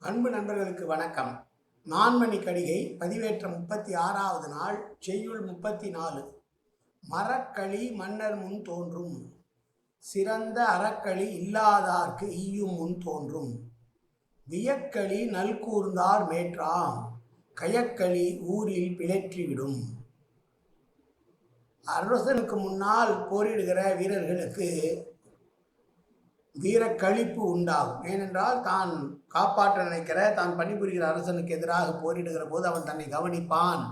அன்பு நண்பர்களுக்கு வணக்கம். நான்மணி கடிகை பதிவேற்ற முப்பத்தி ஆறாவது நாள் செய்யுள் முப்பத்தி நாலு மரக்களி மன்னர் முன் தோன்றும். சிறந்த அறக்களி இல்லாதார்க்கு ஈயும் முன் தோன்றும். வியக்களி நல்கூர்ந்தார் மேற்றாம். கயக்களி ஊரில் பிழைற்றிவிடும் அரசனுக்கு முன்னால் போரிடுகிற வீரர்களுக்கு வீரக்களிப்பு உண்டாகும். ஏனென்றால் தான் காப்பாற்ற நினைக்கிற தான் பணிபுரிகிற அரசனுக்கு எதிராக போரிடுகிற போது அவன் தன்னை கவனிப்பான்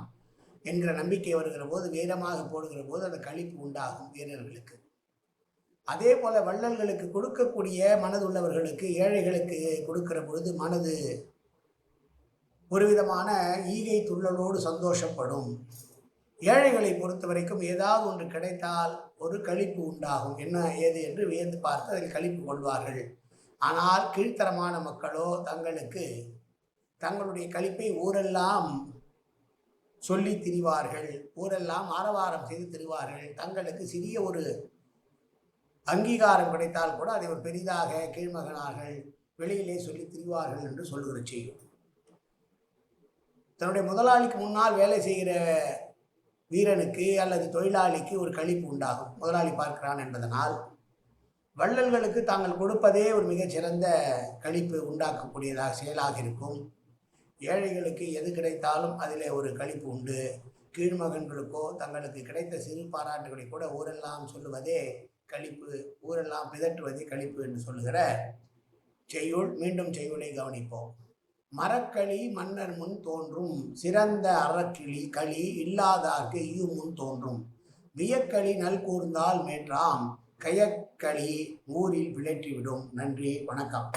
என்கிற நம்பிக்கை வருகிற போது வீரமாக போடுகிற போது அந்த கழிப்பு உண்டாகும் வீரர்களுக்கு. அதே போல வள்ளல்களுக்கு கொடுக்கக்கூடிய மனதுள்ளவர்களுக்கு ஏழைகளுக்கு கொடுக்கிற பொழுது மனது ஒரு விதமான ஈகை துள்ளலோடு சந்தோஷப்படும். ஏழைகளை பொறுத்த வரைக்கும் ஏதாவது ஒன்று கிடைத்தால் ஒரு கழிப்பு உண்டாகும். என்ன ஏது என்று வியந்து பார்த்து அதில் கழிப்பு கொள்வார்கள். ஆனால் கீழ்த்தரமான மக்களோ தங்களுக்கு தங்களுடைய கழிப்பை ஊரெல்லாம் சொல்லி திரிவார்கள். ஊரெல்லாம் ஆரவாரம் செய்து திரிவார்கள். தங்களுக்கு சிறிய ஒரு அங்கீகாரம் கிடைத்தால் கூட அதை ஒரு பெரிதாக கீழ்மகனார்கள் வெளியிலே சொல்லி திரிவார்கள் என்று சொல்லுகிற செய்யும். தன்னுடைய முதலாளிக்கு முன்னால் வேலை செய்கிற வீரனுக்கு அல்லது தொழிலாளிக்கு ஒரு கழிப்பு உண்டாகும். முதலாளி பார்க்கிறான் என்பதனால் வள்ளல்களுக்கு தாங்கள் கொடுப்பதே ஒரு மிகச்சிறந்த கழிப்பு உண்டாக்கக்கூடியதாக செயலாக இருக்கும். ஏழைகளுக்கு எது கிடைத்தாலும் அதில் ஒரு கழிப்பு உண்டு. கீழ்மகன்களுக்கோ தங்களுக்கு கிடைத்த சிறு பாராட்டுகளை கூட ஊரெல்லாம் சொல்லுவதே கழிப்பு ஊரெல்லாம் பிதற்றுவதே கழிப்பு என்று சொல்லுகிற செய்யுள் மீண்டும் செய்யுளை கவனிப்போம். மரக்களி மன்னர் முன் தோன்றும். சிறந்த அறக்கிளி களி இல்லாதார்க்கு ஈயும் முன் தோன்றும். வியக்களி நல் கூர்ந்தால் மேற்றாம். கயக்களி ஊரில் விளற்றிவிடும். நன்றி வணக்கம்.